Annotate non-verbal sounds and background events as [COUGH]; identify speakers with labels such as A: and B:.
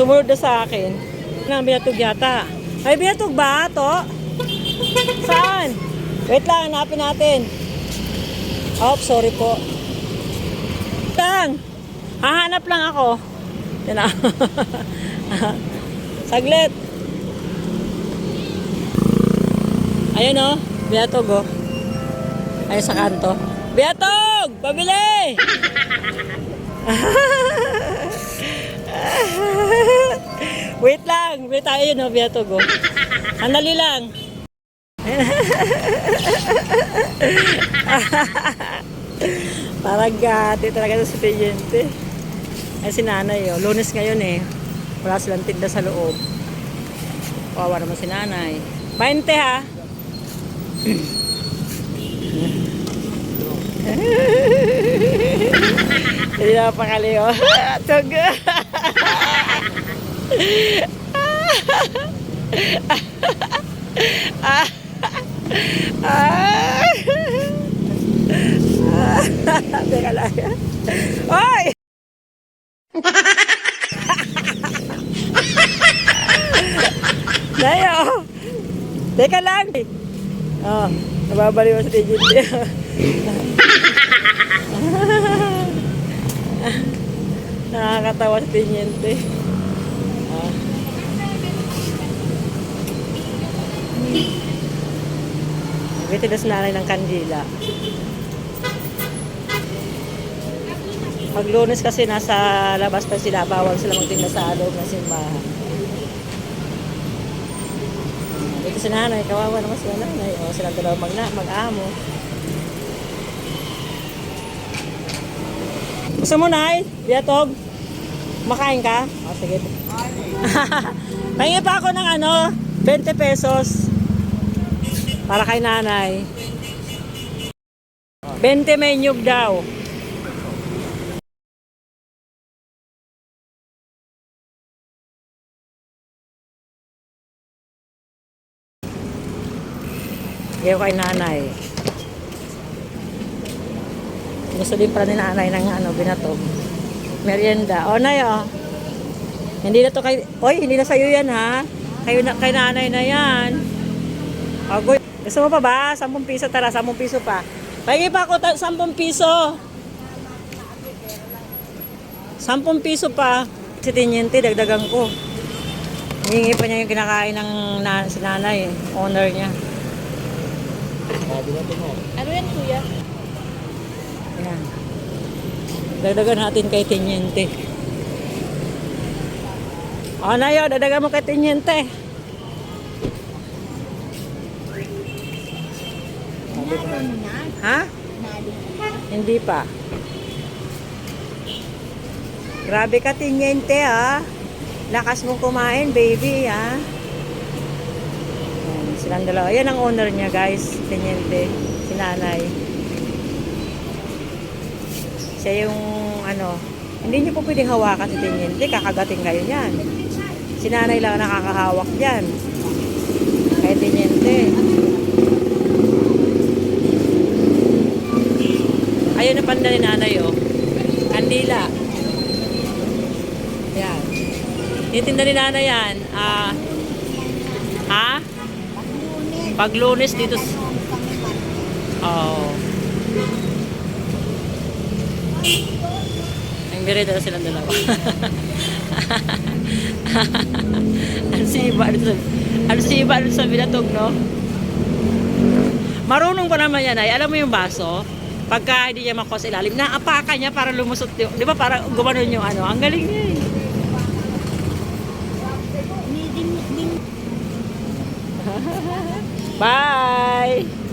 A: Sumunod na sa akin. Nga, binatog yata. Ay, binatog ba to? Saan? Wait lang, hanapin natin. Oh, sorry po. Lang. Hahanap lang ako. Na. [LAUGHS] Saglit. Ayun oh, Beatog oh. Ayun sa kanto. Beatog! Pabili! [LAUGHS] [LAUGHS] Wait lang. Wait tayo yun oh, Beatog oh. Sandali lang. [LAUGHS] Parang gati talaga sa estudyante. Ay si nanay oh. Lunes ngayon eh. Wala silang tinda sa loob. Kawawa naman si nanay. 20 ha. [LAUGHS] Hindi na pakali oh. Tug. Teka lang. Oy! Dayo! Teka lang! Oh, nababaliw sa digit niya. [LAUGHS] Nakakatawa sa tinyente. Bitilas nanay ng kandila. Pag lunes kasi nasa labas pa sila, bawal sila magtinda sa loob ng simbahan. Dito si nanay, kawawa naman sila nanay. O, sila dalawa mag mag-amo. Gusto mo, Nay? Biatog? Makain ka? O, sige. [LAUGHS] Pahingi pa ako ng ano, 20 pesos. Para kay nanay. 20 may daw. Gayo kay nanay. Gusto din pala ni nanay ng ano, binatog. Merienda. O, nay, o. Hindi na to kay... Oy, hindi na sa'yo yan, ha? Kayo na, kay nanay na yan. O, go. Gusto mo pa ba? 10 piso, tara, 10 piso pa. Pagi pa ako, ta- 10 piso. 10 piso pa. Si Tinyente, dagdagan ko. Hihingi pa niya yung kinakain ng na, si nanay, owner niya.
B: Ano yan, kuya?
A: Ayan. Dagdagan natin kay Tinyente. O na yun, dagdagan mo kay Tinyente. Ha? Hindi pa. Grabe ka, Tinyente, ha? Lakas mo kumain, baby, ha? Ayan, silang dalawa. Yan ang owner niya, guys. Tinyente. Si nanay. Siya yung ano, hindi niyo po pwedeng hawakan si Tiniente, kakagating kayo yan. Si lang nakakahawak yan. Kaya Tiniente. Ayun ang panda ni nanay, oh. Kandila. Yan. Titinda ni nanay yan. Ah, ha? Pag lunes dito. Oh. Ang bireda na silang dalawa. [LAUGHS] ano ano sa, ano siba, ano sa binatog, no? Marunong pa naman yan ay, alam mo yung baso, pagka hindi niya makuha sa ilalim, naapakan niya para lumusot yung, di ba, para gumanon yung ano, ang galing niya eh. [LAUGHS] Bye!